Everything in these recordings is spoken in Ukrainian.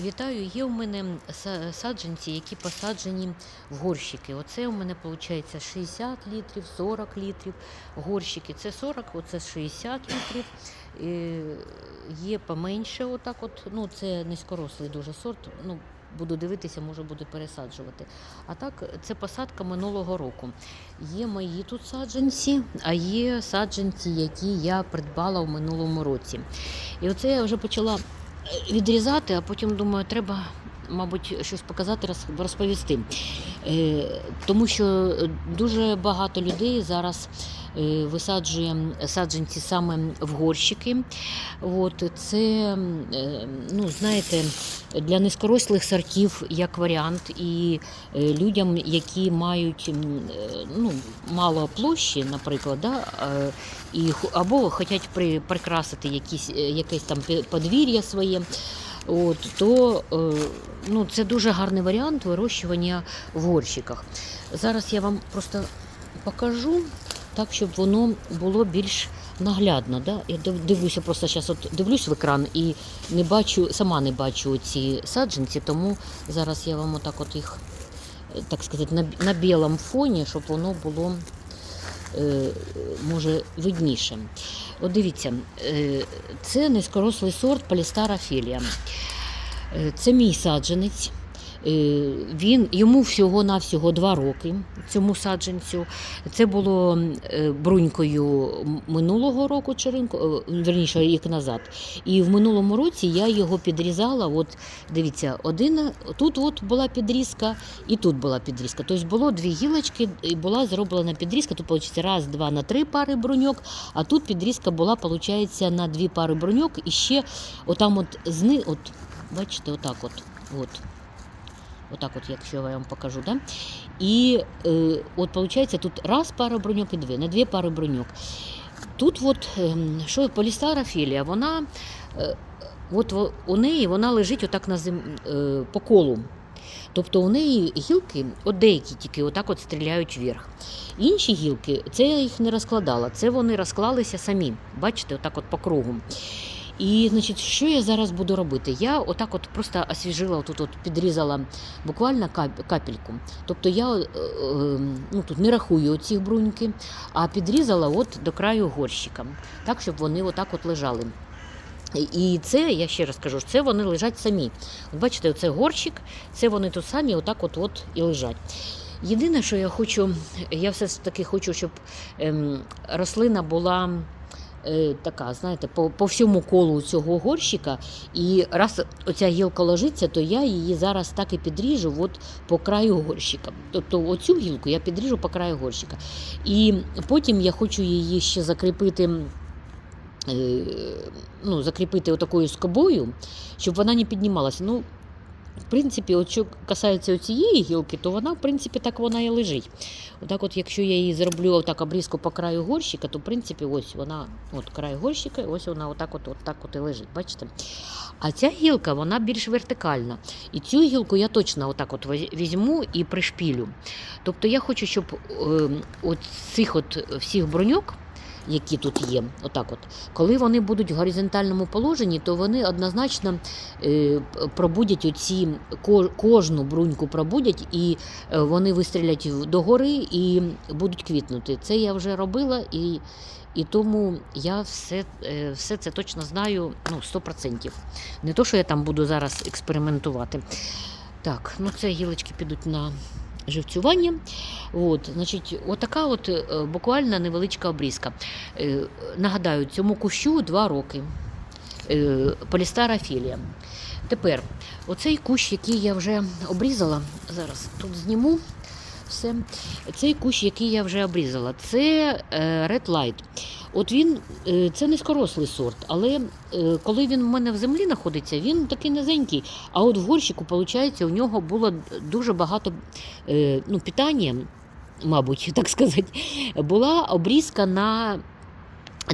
Вітаю, є у мене саджанці, які посаджені в горщики. Оце у мене виходить 60 літрів, 40 літрів. Горщики це 40, оце 60 літрів. Є поменше, отак от. Ну, це низькорослий дуже сорт. Ну, буду дивитися, може буду пересаджувати. А так, це посадка минулого року. Є мої тут саджанці, а є саджанці, які я придбала в минулому році. І оце я вже почала відрізати, а потім думаю, треба, мабуть, щось показати, розповісти. Е, Тому що дуже багато людей зараз е, висаджує саджанці саме в горщики. От, це, е, ну, знаєте, для низькорослих сортів як варіант, і е, людям, які мають ну, мало площі, наприклад, да, і, або хочуть при, прикрасити якісь, якесь там подвір'я своє. От, то ну, це дуже гарний варіант вирощування в горщиках. Зараз я вам просто покажу, так, щоб воно було більш наглядно. Да? Я дивлюся, просто зараз от дивлюсь в екран і не бачу, сама не бачу ці саджанці, тому зараз я вам отак от їх, е, так сказати, на, на білому фоні, щоб воно було е, може видніше. От дивіться, е, це низькорослий сорт Полістара філія. Е, Це мій саджанець. Він, йому всього-навсього два роки цьому саджанцю. Це було е, брунькою минулого року, чи ринку, е, верніше рік назад. І в минулому році я його підрізала. От дивіться, один тут от була підрізка, і тут була підрізка. Тобто було дві гілочки, і була зроблена підрізка. Тут виходить раз, два на три пари бруньок, а тут підрізка була, виходить, на дві пари бруньок. І ще отам от зни, от, бачите, отак от. от. Отак, от, якщо я вам покажу, да? І е, от виходить, тут раз пара броньок і дві, не дві пари броньок. Тут от, що полістара філія, вона е, от у неї вона лежить отак на зем, е, по колу. Тобто у неї гілки, от деякі тільки отак от стріляють вверх. Інші гілки, це я їх не розкладала, це вони розклалися самі. Бачите, отак от по кругу. І, значить, що я зараз буду робити? Я отак от просто освіжила, тут от підрізала буквально кап- капельку. Тобто я е, е, ну, тут не рахую оці бруньки, а підрізала от до краю горщика, так, щоб вони отак от лежали. І- це, я ще раз кажу, це вони лежать самі. От бачите, оце горщик, це вони тут самі отак от, от і лежать. Єдине, що я хочу, я все ж таки хочу, щоб ем, рослина була така, знаєте, по, по всьому колу цього горщика. І раз оця гілка ложиться, то я її зараз так і підріжу от по краю горщика. Тобто оцю гілку я підріжу по краю горщика. І потім я хочу її ще закріпити. е, Ну, закріпити отакою скобою, щоб вона не піднімалася. Ну, в принципі, от що касається цієї гілки, то вона, в принципі, так вона і лежить. Отак, от, якщо я її зроблю отак обрізку по краю горщика, то в принципі ось вона, от край горщика, ось вона отак от, от так от і лежить. Бачите? А ця гілка вона більш вертикальна. І цю гілку я точно отак от візьму і пришпілю. Тобто я хочу, щоб е, от цих от всіх броньок. Які тут є, отак от, коли вони будуть в горизонтальному положенні, то вони однозначно е, пробудять оці кожну бруньку пробудять, і е, вони вистрілять догори і будуть квітнути. Це я вже робила, і, і тому я все, е, все це точно знаю ну, 100%. Не то, що я там буду зараз експериментувати. Так, ну це гілочки підуть на живцювання. От, значить, отака от е, буквально невеличка обрізка. Е, Нагадаю, цьому кущу 2 роки. Е, Полістара філія. Тепер, оцей кущ, який я вже обрізала, зараз тут зніму все. Цей кущ, який я вже обрізала, це е, Red Light. От він, е, це низькорослий сорт, але е, коли він в мене в землі знаходиться, він такий низенький. А от в горщику, виходить, у нього було дуже багато ну, питання, мабуть, так сказати, була обрізка на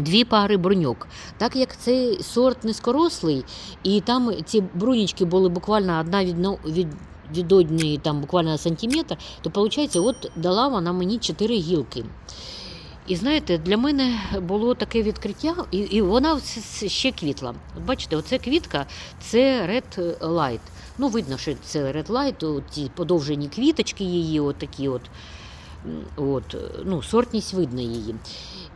дві пари бруньок. Так як цей сорт низькорослий, і там ці брунічки були буквально одна від, від, від там буквально сантиметр, то виходить, от дала вона мені чотири гілки. І знаєте, для мене було таке відкриття, і, і вона ще квітла. От бачите, оце квітка це Red Light. Ну, видно, що це Red Light, ті подовжені квіточки її, от такі от. От, ну, сортність видно її.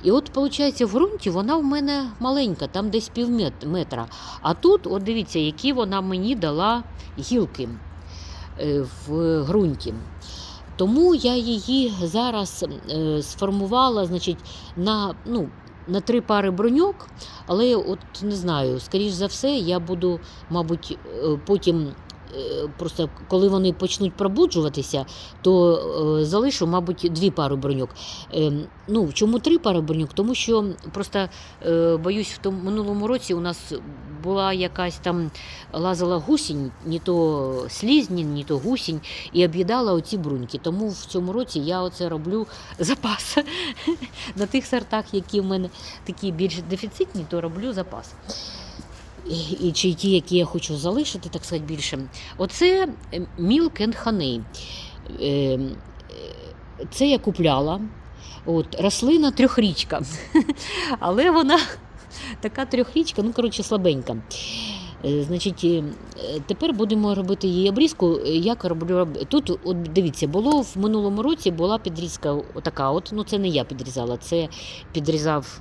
І от, виходить, в ґрунті вона в мене маленька, там десь пів метра. А тут, от дивіться, які вона мені дала гілки в ґрунті. Тому я її зараз е, сформувала значить, на, ну, на три пари броньок, але от не знаю, скоріш за все, я буду, мабуть, е, потім. Е, Просто коли вони почнуть пробуджуватися, то е, залишу, мабуть, дві пари броньок. Е, ну, чому три пари броньок? Тому що просто е, боюсь, в тому минулому році у нас була якась там лазила гусінь, ні то слізні, ні то гусінь, і об'їдала оці бруньки. Тому в цьому році я оце роблю запас на тих сортах, які в мене такі більш дефіцитні, то роблю запас. І- чи ті, які я хочу залишити, так сказати, більше. Оце е, Milk and Honey. Е, е, Це я купляла. От, рослина трьохрічка. Але вона така трьохрічка, ну, коротше, слабенька. Е, Значить, е, тепер будемо робити її обрізку. Е, Як роблю тут, от дивіться, було в минулому році була підрізка така. От ну це не я підрізала, це підрізав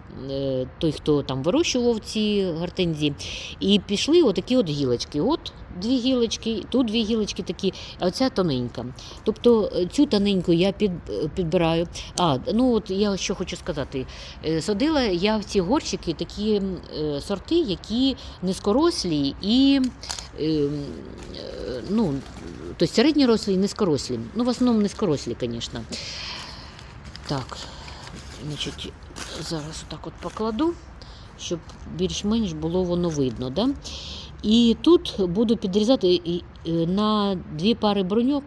той, хто там вирощував ці гортензії. І пішли отакі от гілочки. От дві гілочки, тут дві гілочки такі, а оця тоненька. Тобто е, цю тоненьку я під, е, підбираю. А, ну от я що хочу сказати. Е, Садила я в ці горщики такі сорти, які низькорослі і ну, тобто середньорослі і низькорослі. Ну, в основному низькорослі, звісно. Так, значить, зараз отак от покладу, щоб більш-менш було воно видно. Да? І тут буду підрізати і на дві пари броньок.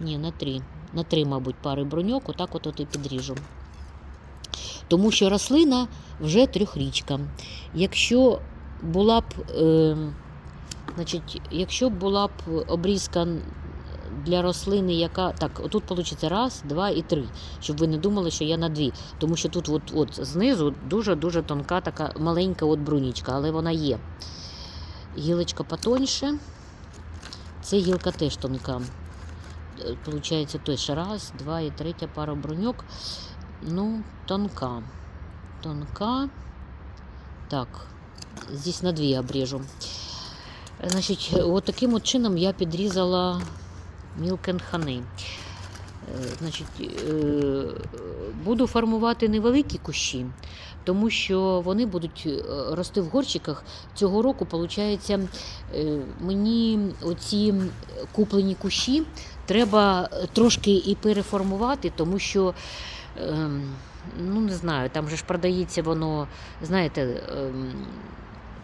Ні, на три. На три, мабуть, пари броньок, отак от, от і підріжу. Тому що рослина вже трьохрічка. Якщо була б, е, значить, якщо була б обрізка для рослини, яка. Так, отут вийде раз, два і три. Щоб ви не думали, що я на дві. Тому що тут от, от знизу дуже-дуже тонка, така маленька от брунічка, але вона є. Гілочка потоньше. Це гілка теж тонка. Е, Получається теж раз, два і третя пара бруньок. Ну, тонка. Тонка. Так, здесь на дві обрежу. Значить, от таким от чином я підрізала Honey. Е, Значить, е, буду формувати невеликі кущі, тому що вони будуть е, рости в горщиках. Цього року, виходить, мені оці куплені кущі треба трошки і переформувати, тому що. ем, Ну, не знаю, там же ж продається воно, знаєте, ем,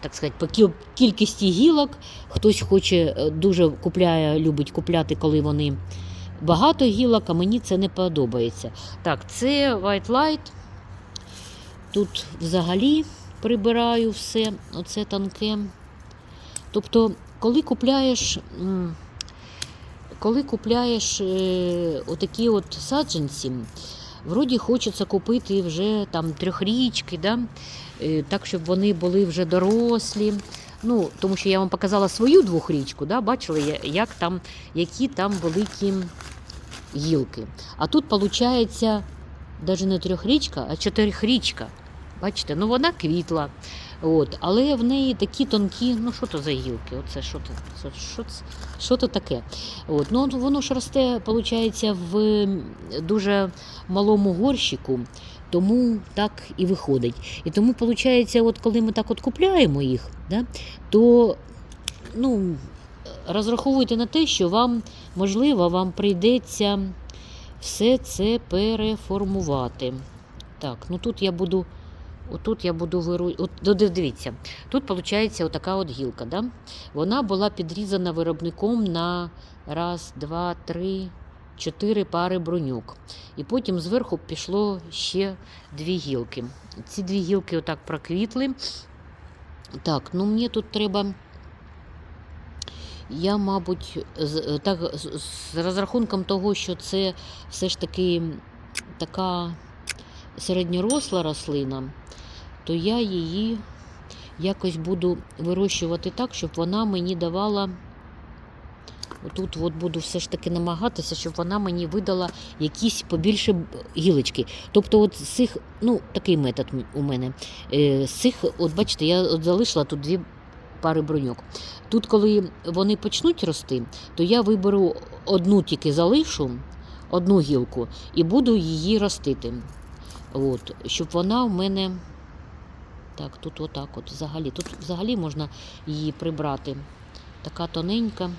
так сказати, по кількості гілок. Хтось хоче е, дуже купляє, любить купляти, коли вони багато гілок, а мені це не подобається. Так, це White Light. Тут взагалі прибираю все, оце тонке. Тобто, коли купляєш. Коли купляєш е, отакі от саджанці, вроді хочеться купити вже там трьохрічки, да? е, так, щоб вони були вже дорослі. Ну, тому що я вам показала свою двохрічку, да? бачили, як там, які там великі гілки. А тут, виходить, навіть не трьохрічка, а чотирихрічка. Бачите, ну вона квітла. От, але в неї такі тонкі, ну що то за гілки? Оце що то, що, що, то таке? От, ну, воно ж росте, виходить, в дуже малому горщику, тому так і виходить. І тому, виходить, от коли ми так от купляємо їх, да, то ну, розраховуйте на те, що вам, можливо, вам прийдеться все це переформувати. Так, ну тут я буду. Отут я буду виру... От, ну, дивіться, тут виходить отака от гілка. Да? Вона була підрізана виробником на раз, два, три, чотири пари броньок. І потім зверху пішло ще дві гілки. Ці дві гілки отак проквітли. Так, ну мені тут треба. Я, мабуть, з, так, з розрахунком того, що це все ж таки така середньоросла рослина, то я її якось буду вирощувати так, щоб вона мені давала. Отут от буду все ж таки намагатися, щоб вона мені видала якісь побільше гілочки. Тобто, от з цих, ну, такий метод у мене. Е, з цих, от бачите, я от залишила тут дві пари броньок. Тут, коли вони почнуть рости, то я виберу одну тільки залишу, одну гілку, і буду її ростити. От, щоб вона в мене. Так, тут отак от взагалі. Тут взагалі можна її прибрати. Така тоненька.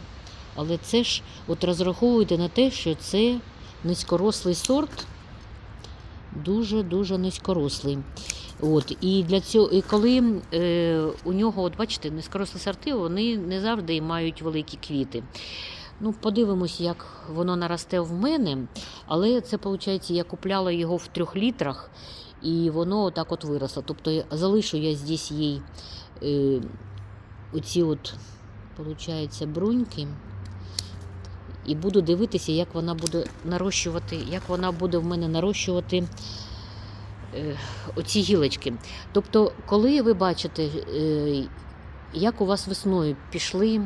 Але це ж от розраховуйте на те, що це низькорослий сорт, дуже-дуже низькорослий. От, і для цього, і коли е, у нього, от бачите, низькорослі сорти, вони не завжди мають великі квіти. Ну, подивимось, як воно наросте в мене. Але це, виходить, я купляла його в трьох літрах, і воно отак от виросло. Тобто залишу я здесь їй е, оці от, виходить, бруньки. І буду дивитися, як вона буде нарощувати, як вона буде в мене нарощувати е, оці гілочки. Тобто, коли ви бачите, е, як у вас весною пішли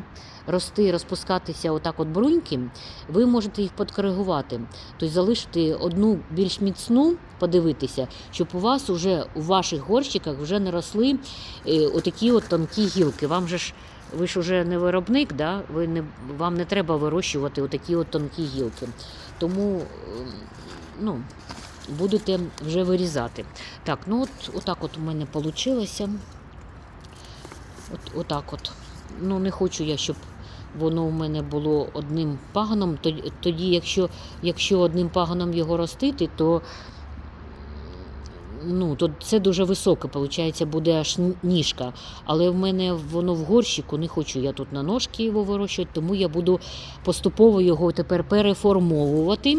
рости, розпускатися отак от бруньки, ви можете їх подкоригувати. Тобто залишити одну більш міцну, подивитися, щоб у вас уже у ваших горщиках вже не росли е, отакі от тонкі гілки. Вам же ж ви ж уже не виробник, да? ви не, вам не треба вирощувати отакі от тонкі гілки. Тому ем, ну, будете вже вирізати. Так, ну от отак от у мене вийшло. От, отак от. Ну, не хочу я, щоб воно у мене було одним паганом. Тоді, якщо, якщо одним паганом його ростити, то ну, то це дуже високе, виходить, буде аж ніжка. Але в мене воно в горщику, не хочу я тут на ножки його вирощувати, тому я буду поступово його тепер переформовувати.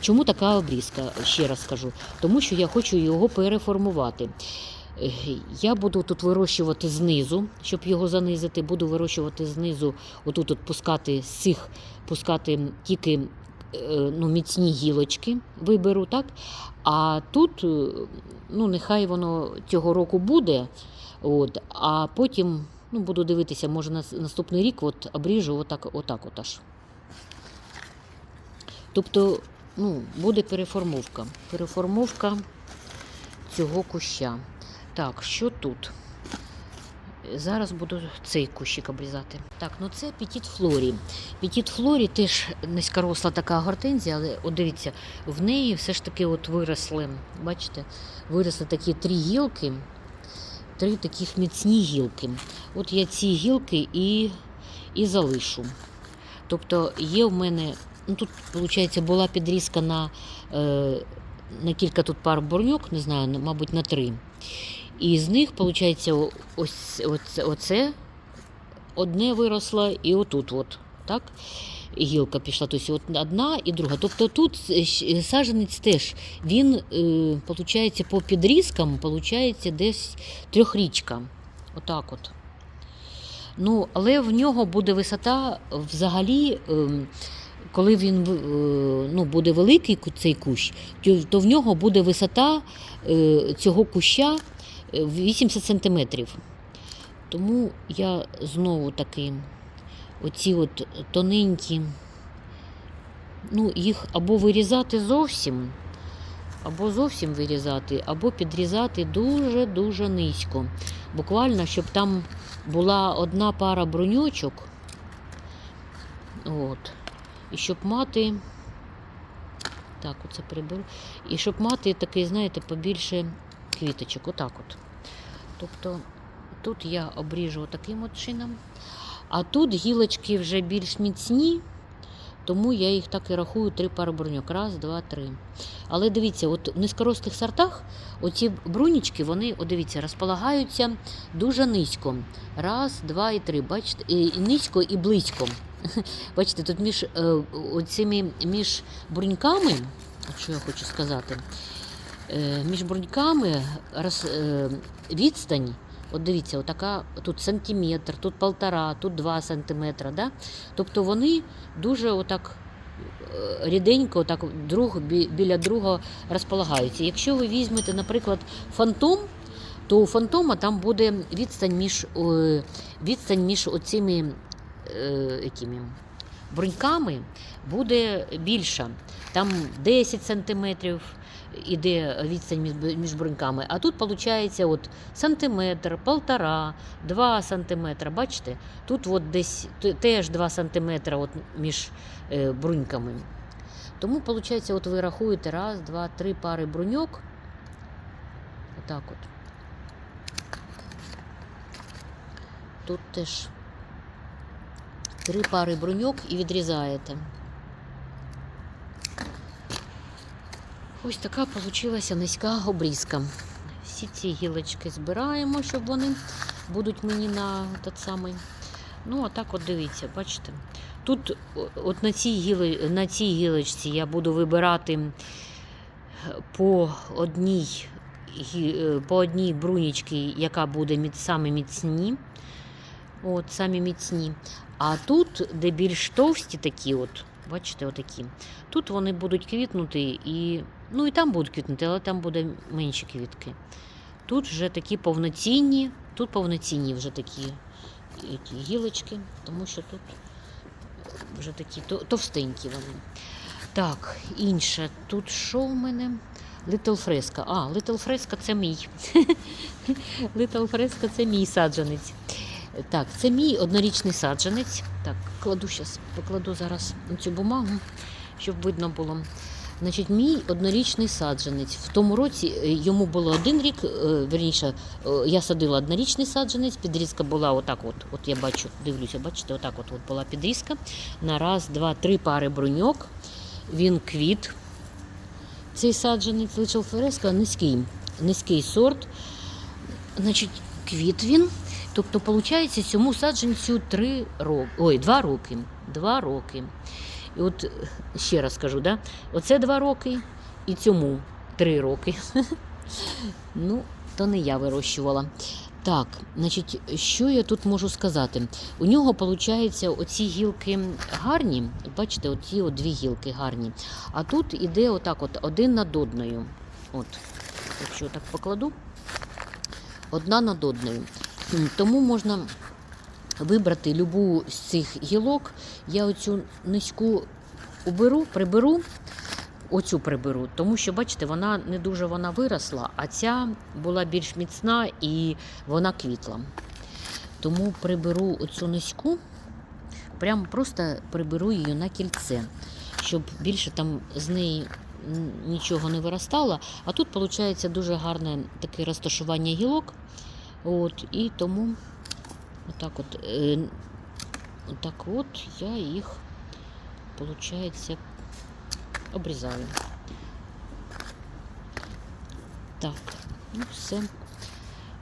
Чому така обрізка? Ще раз скажу. Тому що я хочу його переформувати. Я буду тут вирощувати знизу, щоб його занизити. Буду вирощувати знизу, отут от пускати з цих, пускати тільки ну, міцні гілочки виберу, так? А тут, е, ну, нехай воно цього року буде, от, а потім ну, буду дивитися, може на наступний рік от, обріжу отак, отак от аж. Тобто, ну, буде переформовка. Переформовка цього куща. Так, що тут? Зараз буду цей кущик обрізати. Так, ну це Петіт Флорі. Петіт Флорі теж низькоросла така гортензія, але от дивіться, в неї все ж таки от виросли, бачите, виросли такі три гілки, три таких міцні гілки. От я ці гілки і, і залишу. Тобто є в мене, ну тут, виходить, була підрізка на, е, на кілька тут пар бурньок, не знаю, мабуть, на три. І з них, виходить, ось оце, оце одне виросло, і отут, от, так? Гілка пішла, тобто одна і друга. Тобто тут е, саджанець теж, він, е, виходить, по підрізкам, виходить, десь трьохрічка. Отак от. Ну, але в нього буде висота взагалі, ем, коли він е, ну, буде великий цей кущ, то- в нього буде висота е, цього куща е, 80 сантиметрів. Тому я знову таки оці от тоненькі, ну, їх або вирізати зовсім, або зовсім вирізати, або підрізати дуже-дуже низько. Буквально, щоб там була одна пара броньочок. От. І щоб мати. Так, оце приберу. І щоб мати такий, знаєте, побільше квіточок. Отак от. Тобто тут я обріжу таким от чином. А тут гілочки вже більш міцні, тому я їх так і рахую три пари броньок. Раз, два, три. Але дивіться, от в низькорослих сортах оці брунічки, вони, от дивіться, розполагаються дуже низько. Раз, два і три. Бачите, і низько і близько. Бачите, тут між е, оцими між бруньками, що я хочу сказати, між бруньками роз, е, відстань. От дивіться, отака, тут сантиметр, тут полтора, тут два сантиметра. Да? Тобто вони дуже отак е, ріденько, так друг біля друга розполагаються. Якщо ви візьмете, наприклад, фантом, то у фантома там буде відстань між, е, відстань між оцими е, якими, бруньками буде більша. Там 10 сантиметрів іде відстань між- бруньками, а тут виходить от сантиметр, полтора, два сантиметра. Бачите? Тут от десь теж 2 сантиметра от між е, бруньками. Тому, виходить, от ви рахуєте раз, два, три пари бруньок. Отак от. Тут теж три пари бруньок і відрізаєте. Ось така получилася низька обрізка. Всі ці гілочки збираємо, щоб вони будуть мені на тот самий. Ну, а так от дивіться, бачите. Тут от на цій, гіло- на цій гілочці я буду вибирати е, по одній, е, по одній брунічці, яка буде саме міцні. От, самі міцні. А тут, де більш товсті такі, от, бачите, отакі, тут вони будуть квітнути і. Ну і там будуть квітнути, але там буде менші квітки. Тут вже такі повноцінні, тут повноцінні вже такі гілочки, тому що тут вже такі товстенькі вони. Так, інше. Тут що в мене? Little Fresca. А, Little Fresca це мій. Little Fresca це мій саджанець. Так, це мій однорічний саджанець. Так, кладу зараз, покладу зараз цю бумагу, щоб видно було. Значить, мій однорічний саджанець. В тому році е, йому було один рік, е, верніше, е, я садила однорічний саджанець, підрізка була отак, от, от я бачу, дивлюся, бачите, отак от, от була підрізка. На раз, два, три пари бруньок. Він квіт. Цей саджанець Личел Фереска низький, низький сорт. Значить, квіт він. Тобто, виходить, цьому саджанцю три роки. Ой, два роки. Два роки. І от ще раз кажу, да? оце два роки і цьому три роки. ну, то не я вирощувала. Так, значить, що я тут можу сказати? У нього, виходить, оці гілки гарні. Бачите, оці от дві гілки гарні. А тут іде отак, от один над одною. От, якщо так покладу, одна над одною. Тому можна вибрати любу з цих гілок. Я оцю низьку уберу, приберу, оцю приберу, тому що, бачите, вона не дуже вона виросла, а ця була більш міцна і вона квітла. Тому приберу оцю низьку, прям просто приберу її на кільце, щоб більше там з неї нічого не виростало. А тут виходить дуже гарне таке розташування гілок. От, і тому отак от, е, отак от я їх, виходить, обрізаю. Так, ну все.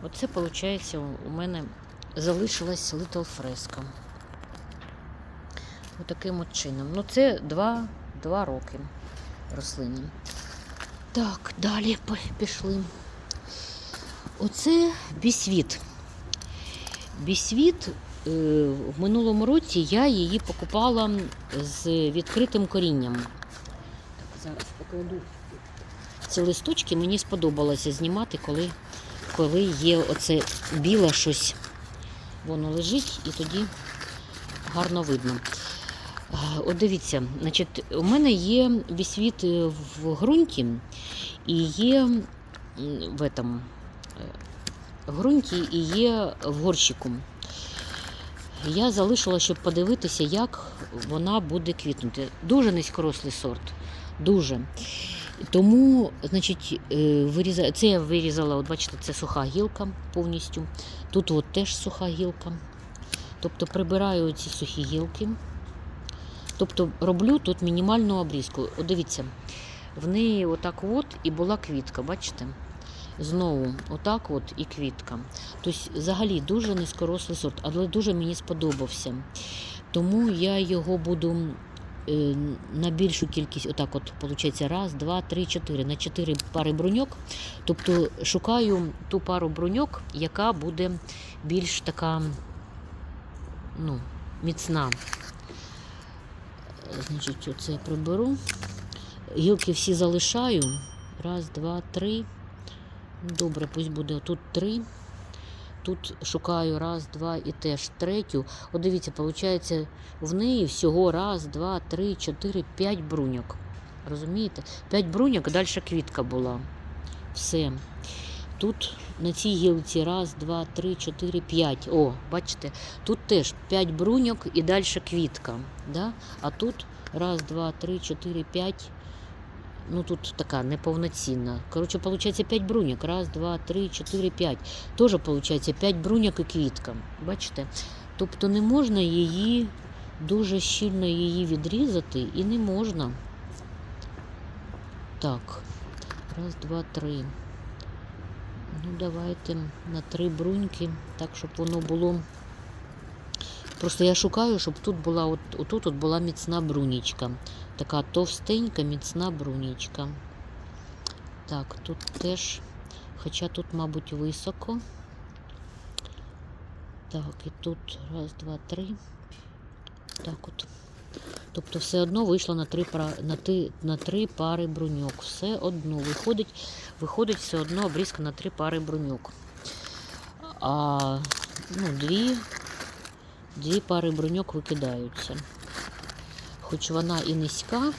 Оце, виходить, у мене залишилась Little Fresco. Отаким от чином. Ну, це два, два роки рослині. Так, далі пішли. Оце бісвіт. Бісвіт е, в минулому році я її покупала з відкритим корінням. Зараз покладу ці листочки. Мені сподобалося знімати, коли, коли є оце біле щось. Воно лежить і тоді гарно видно. Е, От дивіться, значить, у мене є бісвіт е, в ґрунті і є в этом, в ґрунті і є в горщику. Я залишила, щоб подивитися, як вона буде квітнути. Дуже низькорослий сорт. Дуже. Тому, значить, е, виріза... це я вирізала, от бачите, це суха гілка повністю. Тут от теж суха гілка. Тобто прибираю ці сухі гілки. Тобто роблю тут мінімальну обрізку. От дивіться, в неї отак от і була квітка, бачите? Знову отак от і квітка. Тобто, взагалі дуже низькорослий сорт, але дуже мені сподобався. Тому я його буду е, на більшу кількість, отак от, виходить, раз, два, три, чотири, на чотири пари бруньок. Тобто шукаю ту пару бруньок, яка буде більш така ну, міцна. Значить, оце приберу. Гілки всі залишаю. Раз, два, три. Добре, пусть буде тут три. Тут шукаю раз, два і теж третю. От дивіться, виходить, в неї всього раз, два, три, чотири, п'ять бруньок. Розумієте? П'ять бруньок, далі квітка була. Все. Тут на цій гілці раз, два, три, чотири, п'ять. О, бачите, тут теж п'ять бруньок і далі квітка. Да? А тут раз, два, три, чотири, п'ять. Ну тут така неповноцінна. Коротше, виходить 5 бруньок. Раз, два, три, чотири, п'ять. Теж виходить 5 бруньок і квітка. Бачите? Тобто не можна її дуже щільно її відрізати і не можна. Так. Раз, два, три. Ну, давайте на три бруньки, так, щоб воно було. Просто я шукаю, щоб тут була от, отут от була міцна брунічка. Така товстенька, міцна брунічка. Так, тут теж, хоча тут, мабуть, високо. Так, і тут раз, два, три. Так от. Тобто все одно вийшло на три, на ти, на три пари бруньок. Все одно виходить, виходить все одно обрізка на три пари бруньок. А ну, дві, дві пари бруньок викидаються. Хоч вона і низька.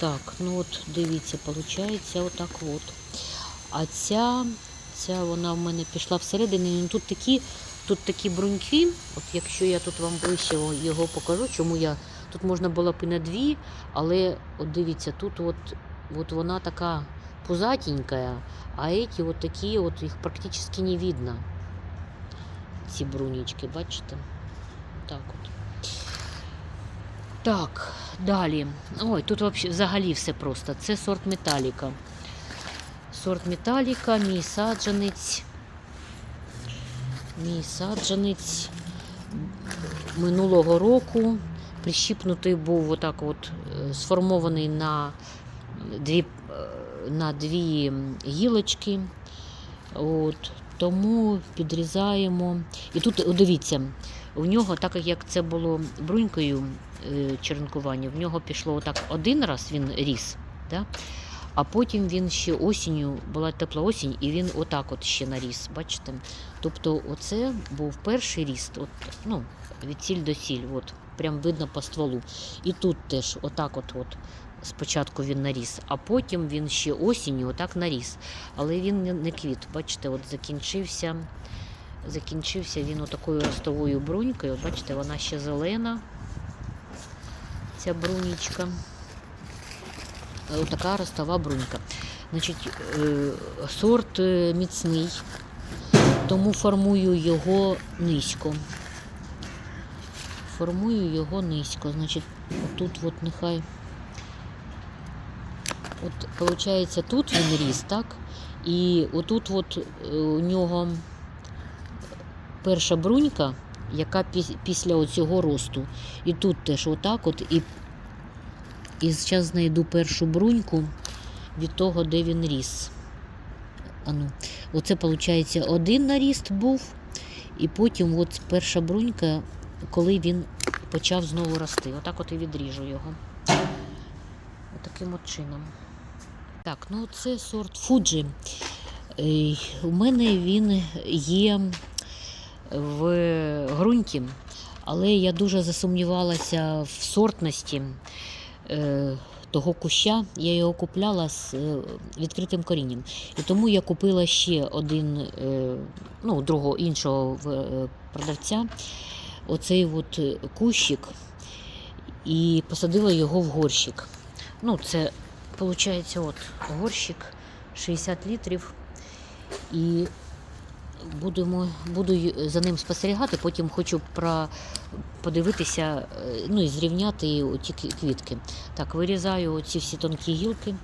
Так, ну от дивіться, виходить отак от. А ця, ця вона в мене пішла всередині. Ну, тут такі, тут такі бруньки, от якщо я тут вам ближче його покажу, чому я. Тут можна було б і на дві, але от дивіться, тут от, от вона така пузатенькая, а эти от такі, от їх практично не видно. Ці брунічки, бачите? Так от. Так, далі. Ой, тут взагалі все просто. Це сорт металіка. Сорт металіка, мій саджанець. Мій саджанець минулого року. Прищіпнутий був отак от е, сформований на дві, е, на дві гілочки. От, тому підрізаємо. І тут, дивіться, у нього, так як це було брунькою е, черенкування, в нього пішло отак один раз він ріс, да? а потім він ще осінню, була тепла осінь, і він отак от ще наріс. Бачите? Тобто, оце був перший ріст, от, ну, від сіль до сіль, от, прям видно по стволу. І тут теж отак от, от спочатку він наріс, а потім він ще осінню отак наріс. Але він не, квіт. Бачите, от закінчився. Закінчився він отакою ростовою брунькою. Бачите, вона ще зелена, ця брунічка. Отака ростова брунька. Значить, е, сорт е, міцний, тому формую його низько. Формую його низько. Значить, отут от нехай. От, виходить, тут він ріс, так? І отут от е, у нього перша брунька, яка після оцього росту. І тут теж отак от. І, і зараз знайду першу бруньку від того, де він ріс. Ану. Оце, виходить, один наріст був, і потім от перша брунька, коли він почав знову рости. Отак от і відріжу його. Отаким от чином. Так, ну це сорт Фуджі. У мене він є в ґрунті, але я дуже засумнівалася в сортності е, того куща. Я його купляла з е, відкритим корінням. І тому я купила ще один, е, ну, другого іншого продавця, оцей от кущик, і посадила його в горщик. Ну, це виходить, от горщик 60 літрів. І будемо, буду за ним спостерігати, потім хочу про, подивитися, е, ну і зрівняти ті квітки. Так, вирізаю оці всі тонкі гілки.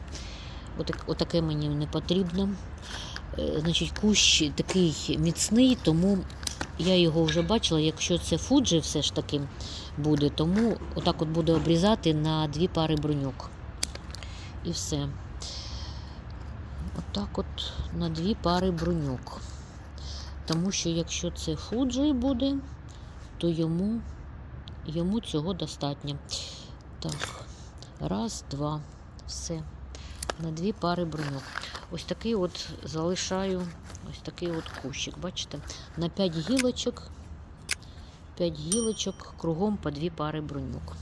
Отак, отаке мені не потрібно. Е, Значить, кущ такий міцний, тому я його вже бачила. Якщо це фуджі все ж таки буде, тому отак от буду обрізати на дві пари бруньок. І все. Отак от на дві пари бруньок. Тому що якщо це фуджі буде, то йому, йому цього достатньо. Так. Раз, два. Все. На дві пари бруньок. Ось такий от залишаю ось такий от кущик. Бачите? На 5 гілочок. 5 гілочок, кругом по дві пари бруньок.